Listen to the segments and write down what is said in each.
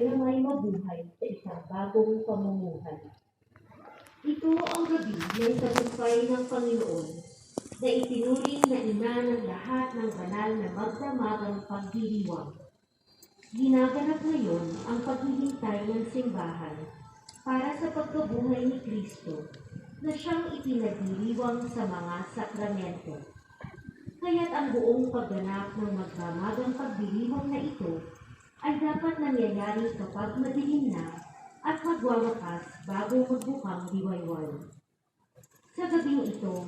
sila may mabuhay sa isang bagong pamumuhay. Ito ang gabi ng tagumpay ng Panginoon na itinuring na ina ng lahat ng banal na magdamagang pagdiriwang. Ginaganap ngayon ang paghihintay ng simbahan para sa pagkabuhay ni Kristo na siyang ipinagdiriwang sa mga sakramento. Kaya't ang buong pagganap ng magdamagang pagdiriwang na ito dapat nangyayari kapag madilim na at magwawakas bago magbukang diwayway. Sa gabing ito,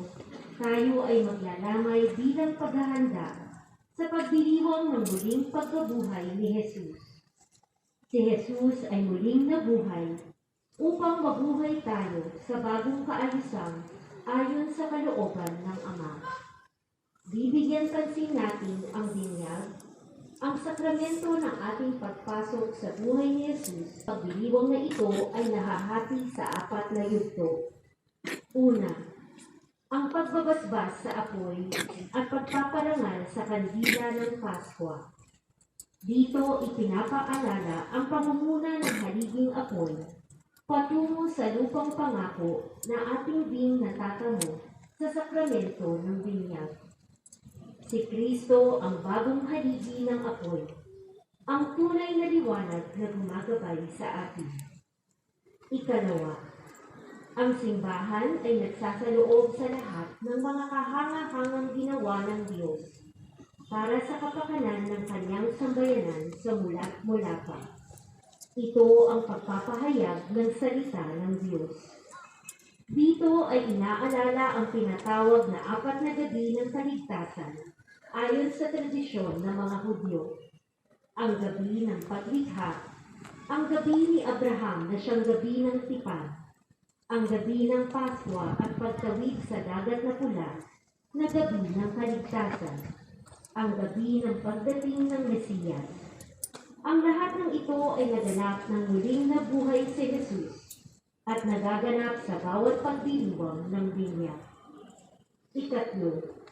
tayo ay maglalamay bilang paghahanda sa pagdiriwang ng muling pagkabuhay ni Jesus. Si Jesus ay muling nabuhay upang mabuhay tayo sa bagong kaayusan ayon sa kalooban ng Ama. Bibigyan pansin natin ang binyag, ang sakramento ng ating pagpasok sa buhay ni Jesus. Pagdiriwang na ito ay nahahati sa apat na yugto. Una, ang pagbabasbas sa apoy at pagpaparangal sa kandila ng Paskwa. Dito ipinapaalala ang pamumuna ng haliging apoy patungo sa lupang pangako na ating ding natatamo sa sakramento ng binyag. Si Kristo ang bagong haligi ng apoy, ang tunay na liwanag na gumagabay sa atin. Ikalawa, ang simbahan ay nagsasaloob sa lahat ng mga kahanga-hangang ginawa ng Diyos para sa kapakanan ng kanyang sambayanan sa mulat mula pa. Ito ang pagpapahayag ng salita ng Diyos. Dito ay inaalala ang pinatawag na apat na gabi ng kaligtasan ayon sa tradisyon ng mga Hudyo. Ang gabi ng paglikha, ang gabi ni Abraham na siyang gabi ng tipan, ang gabi ng Paswa at pagtawid sa dagat na pula na gabi ng kaligtasan, ang gabi ng pagdating ng Mesiyas. Ang lahat ng ito ay naganap ng muling nabuhay si Jesus at nagaganap sa bawat pagdiriwang ng binya. Ikatlo,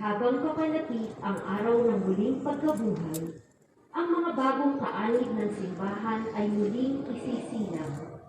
habang papalapit ang araw ng muling pagkabuhay, ang mga bagong kaanib ng simbahan ay muling isisilang